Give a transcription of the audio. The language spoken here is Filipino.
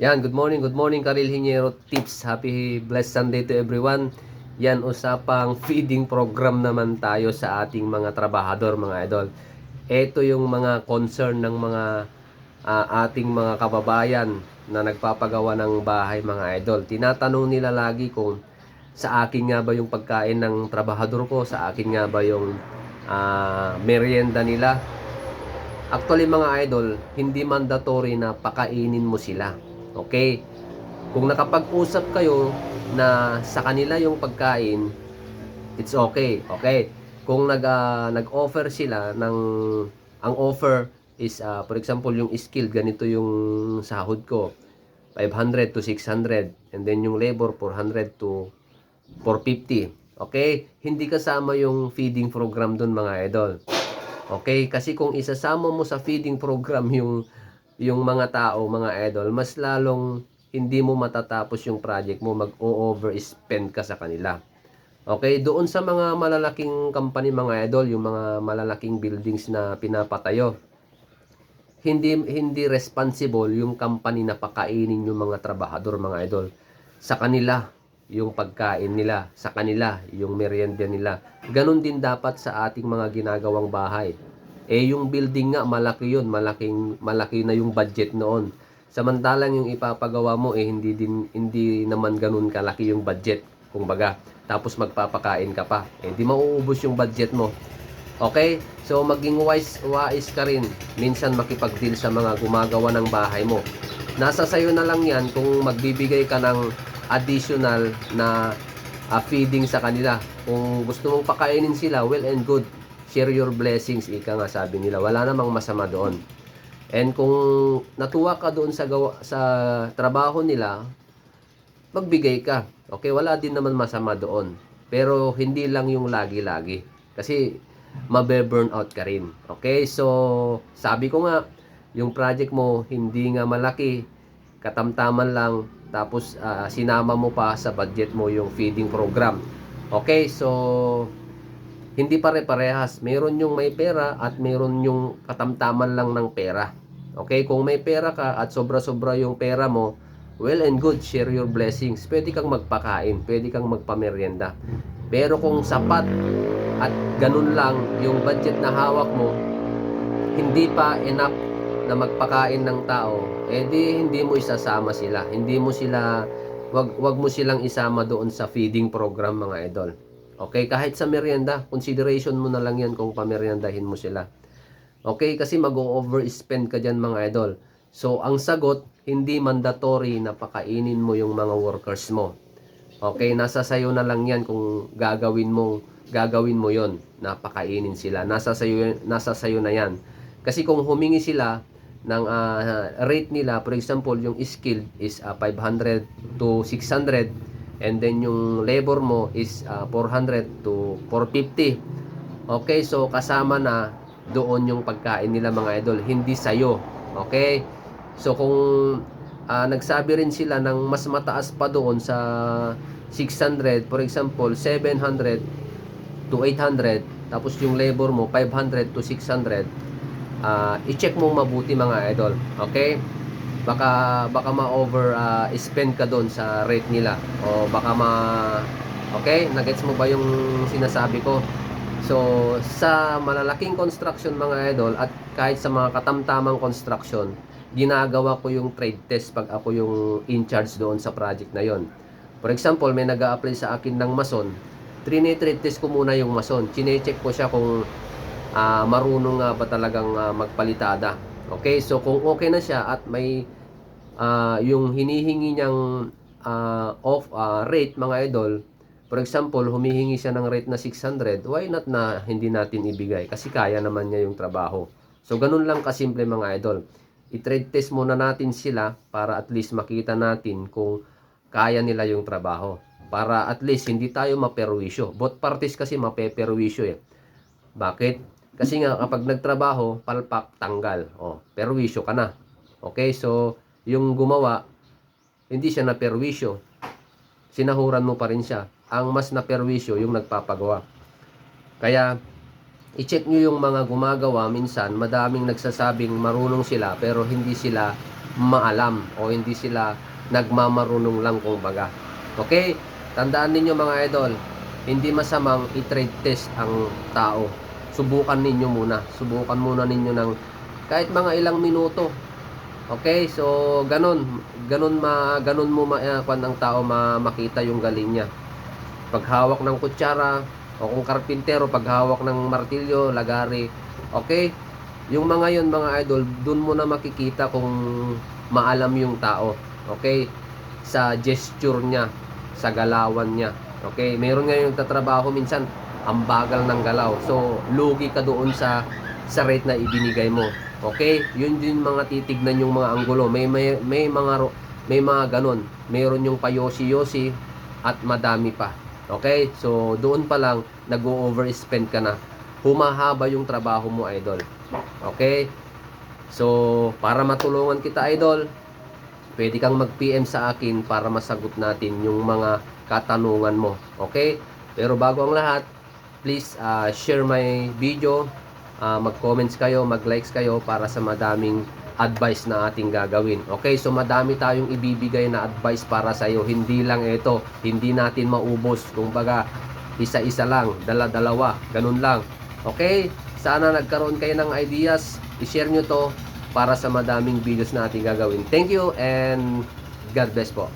Yan, good morning, good morning Karil Hiniero Tips. Happy blessed Sunday to everyone. Yan, usapang feeding program naman tayo sa ating mga trabahador, mga idol. Ito yung mga concern ng mga ah, ating mga kababayan na nagpapagawa ng bahay, mga idol. Tinatanong nila lagi kung sa akin nga ba yung pagkain ng trabahador ko, sa akin nga ba yung ah, merienda nila. Actually mga idol, hindi mandatory na pakainin mo sila. Okay? Kung nakapag-usap kayo na sa kanila yung pagkain, it's okay. Okay? Kung nag ah, nag-offer sila ng ang offer is ah, for example yung skill ganito yung sahod ko 500 to 600 and then yung labor 400 to 450. Okay? Hindi kasama yung feeding program doon mga idol. Okay? Kasi kung isasama mo sa feeding program yung yung mga tao, mga idol, mas lalong hindi mo matatapos yung project mo, mag-overspend ka sa kanila. Okay, doon sa mga malalaking company mga idol, yung mga malalaking buildings na pinapatayo, hindi hindi responsible yung company na pakainin yung mga trabahador mga idol. Sa kanila yung pagkain nila, sa kanila yung merienda nila. Ganon din dapat sa ating mga ginagawang bahay. Eh yung building nga malaki yun, malaking malaki na yung budget noon. Samantalang yung ipapagawa mo eh hindi din hindi naman ganun kalaki yung budget, kumbaga. Tapos magpapakain ka pa. Eh di mauubos yung budget mo. Okay? So maging wise wise ka rin minsan makipag-deal sa mga gumagawa ng bahay mo. Nasa sayo na lang 'yan kung magbibigay ka ng additional na ah, feeding sa kanila. Kung gusto mong pakainin sila, well and good. Share your blessings, ika nga sabi nila. Wala namang masama doon. And kung natuwa ka doon sa gawa, sa trabaho nila, magbigay ka. Okay, wala din naman masama doon. Pero hindi lang yung lagi-lagi. Kasi mabe-burn out ka rin. Okay? So, sabi ko nga, yung project mo hindi nga malaki, katamtaman lang, tapos ah, sinama mo pa sa budget mo yung feeding program. Okay? So, hindi pare-parehas. Meron yung may pera at meron yung katamtaman lang ng pera. Okay? Kung may pera ka at sobra-sobra yung pera mo, well and good, share your blessings. Pwede kang magpakain, pwede kang magpamerienda. Pero kung sapat at ganun lang yung budget na hawak mo, hindi pa enough na magpakain ng tao, eh di hindi mo isasama sila. Hindi mo sila wag wag mo silang isama doon sa feeding program mga idol. Okay, kahit sa merienda, consideration mo na lang 'yan kung pameriendahin mo sila. Okay, kasi mag-overspend ka diyan mga idol. So, ang sagot, hindi mandatory na pakainin mo yung mga workers mo. Okay, nasa sayo na lang 'yan kung gagawin mo gagawin mo 'yon, na pakainin sila. Nasa sayo nasa sayo na 'yan. Kasi kung humingi sila ng ah, rate nila, for example, yung skill is ah, 500 to 600 and then yung labor mo is ah, 400 to 450. Okay, so kasama na doon yung pagkain nila mga idol, hindi sayo. Okay? So kung ah, nagsabi rin sila ng mas mataas pa doon sa 600, for example, 700 to 800, tapos yung labor mo 500 to 600, ah, i-check mo mabuti mga idol. Okay? Baka baka ma-over ah, spend ka doon sa rate nila o baka ma Okay, nagets mo ba yung sinasabi ko? So, sa malalaking construction mga idol at kahit sa mga katamtamang construction, ginagawa ko yung trade test pag ako yung in charge doon sa project na yon. For example, may nag apply sa akin ng mason, trine-trade test ko muna yung mason. Chine-check ko siya kung ah, marunong nga ba talagang ah, magpalitada. Okay, so kung okay na siya at may ah, yung hinihingi niyang ah, off ah, rate mga idol, For example, humihingi siya ng rate na 600, why not na hindi natin ibigay? Kasi kaya naman niya yung trabaho. So, ganun lang kasimple mga idol. I-trade test muna natin sila para at least makita natin kung kaya nila yung trabaho. Para at least hindi tayo maperwisyo. Both parties kasi mapeperwisyo eh. Bakit? Kasi nga kapag nagtrabaho, palpak, tanggal. O, perwisyo ka na. Okay, so yung gumawa, hindi siya na perwisyo. Sinahuran mo pa rin siya ang mas naperwisyo yung nagpapagawa. Kaya, i-check nyo yung mga gumagawa minsan, madaming nagsasabing marunong sila pero hindi sila maalam o hindi sila nagmamarunong lang kumbaga. Okay? Tandaan ninyo mga idol, hindi masamang i-trade test ang tao. Subukan ninyo muna. Subukan muna ninyo ng kahit mga ilang minuto. Okay? So, ganun. Ganun, ma, ganun mo ma, uh, ang tao ma, makita yung galing niya. Paghawak ng kutsara, o kung karpintero, paghawak ng martilyo, lagari. Okay? Yung mga yun, mga idol, dun mo na makikita kung maalam yung tao. Okay? Sa gesture niya, sa galawan niya. Okay? Meron nga yung tatrabaho minsan, ang bagal ng galaw. So, lugi ka doon sa sa rate na ibinigay mo. Okay? Yun din mga titignan yung mga anggulo. May may, may mga may mga ganon. Meron yung payosi-yosi at madami pa. Okay? So, doon pa lang nag-overspend ka na. Humahaba yung trabaho mo, idol. Okay? So, para matulungan kita, idol, pwede kang mag-PM sa akin para masagot natin yung mga katanungan mo. Okay? Pero bago ang lahat, please uh, share my video, uh, mag-comments kayo, mag-likes kayo para sa madaming advice na ating gagawin. Okay, so madami tayong ibibigay na advice para sa iyo. Hindi lang ito, hindi natin maubos. Kumbaga, isa-isa lang, dala-dalawa, ganun lang. Okay, sana nagkaroon kayo ng ideas, i-share nyo to para sa madaming videos na ating gagawin. Thank you and God bless po.